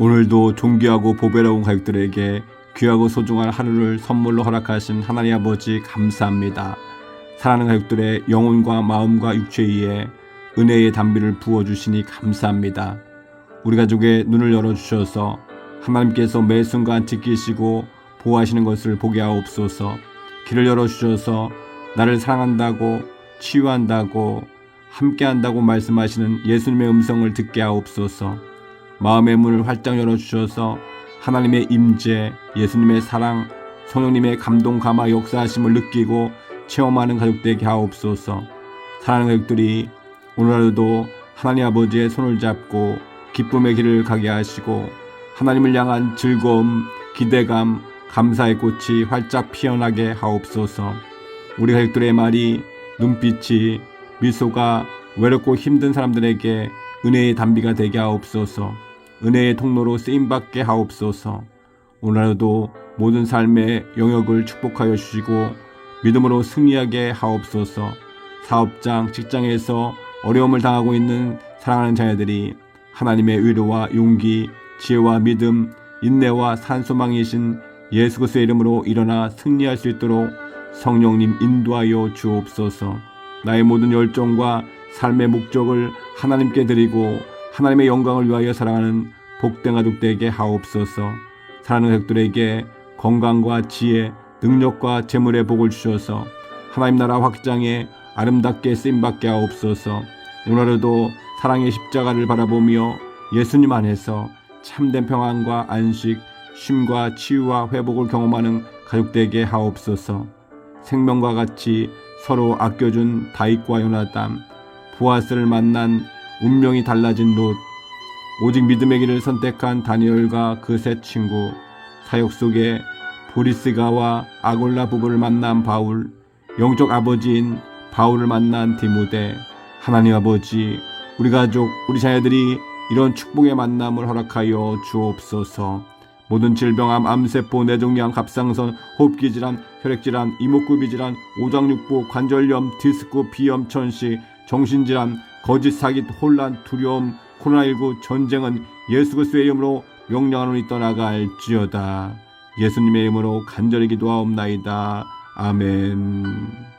오늘도 존귀하고 보배로운 가족들에게 귀하고 소중한 하루를 선물로 허락하신 하나님 아버지 감사합니다. 사랑하는 가족들의 영혼과 마음과 육체에 은혜의 담비를 부어주시니 감사합니다. 우리 가족의 눈을 열어주셔서 하나님께서 매 순간 지키시고 보호하시는 것을 보게 하옵소서 길을 열어주셔서 나를 사랑한다고 치유한다고 함께한다고 말씀하시는 예수님의 음성을 듣게 하옵소서 마음의 문을 활짝 열어주셔서 하나님의 임재, 예수님의 사랑, 성령님의 감동, 감화, 역사하심을 느끼고 체험하는 가족되게 하옵소서. 사랑하는 가족들이 오늘 하루도 하나님 아버지의 손을 잡고 기쁨의 길을 가게 하시고 하나님을 향한 즐거움, 기대감, 감사의 꽃이 활짝 피어나게 하옵소서. 우리 가족들의 말이, 눈빛이, 미소가 외롭고 힘든 사람들에게 은혜의 담비가 되게 하옵소서. 은혜의 통로로 쓰임받게 하옵소서. 오늘 하루도 모든 삶의 영역을 축복하여 주시고 믿음으로 승리하게 하옵소서. 사업장, 직장에서 어려움을 당하고 있는 사랑하는 자녀들이 하나님의 위로와 용기, 지혜와 믿음, 인내와 산소망이신 예수 그리스도의 이름으로 일어나 승리할 수 있도록 성령님 인도하여 주옵소서. 나의 모든 열정과 삶의 목적을 하나님께 드리고 하나님의 영광을 위하여 사랑하는 복된 가족 되게 하옵소서. 사랑하는 가족들에게 건강과 지혜, 능력과 재물의 복을 주셔서 하나님 나라 확장에 아름답게 쓰임받게 하옵소서. 오늘 하루도 사랑의 십자가를 바라보며 예수님 안에서 참된 평안과 안식, 쉼과 치유와 회복을 경험하는 가족 되게 하옵소서. 생명과 같이 서로 아껴준 다윗과 요나담, 보아스를 만난 운명이 달라진 롯, 오직 믿음의 길을 선택한 다니엘과 그 세 친구, 사역 속에 보리스가와 아골라 부부를 만난 바울, 영적 아버지인 바울을 만난 디모데, 하나님 아버지, 우리 가족, 우리 자녀들이 이런 축복의 만남을 허락하여 주옵소서. 모든 질병암, 암세포, 뇌종양, 갑상선, 호흡기 질환, 혈액 질환, 이목구비 질환, 오장육부, 관절염, 디스크, 비염, 천식, 정신질환, 거짓 사기, 혼란, 두려움, 코로나19 전쟁은 예수 그리스도의 이름으로 명령하노니 떠나갈지어다. 예수님의 이름으로 간절히 기도하옵나이다. 아멘.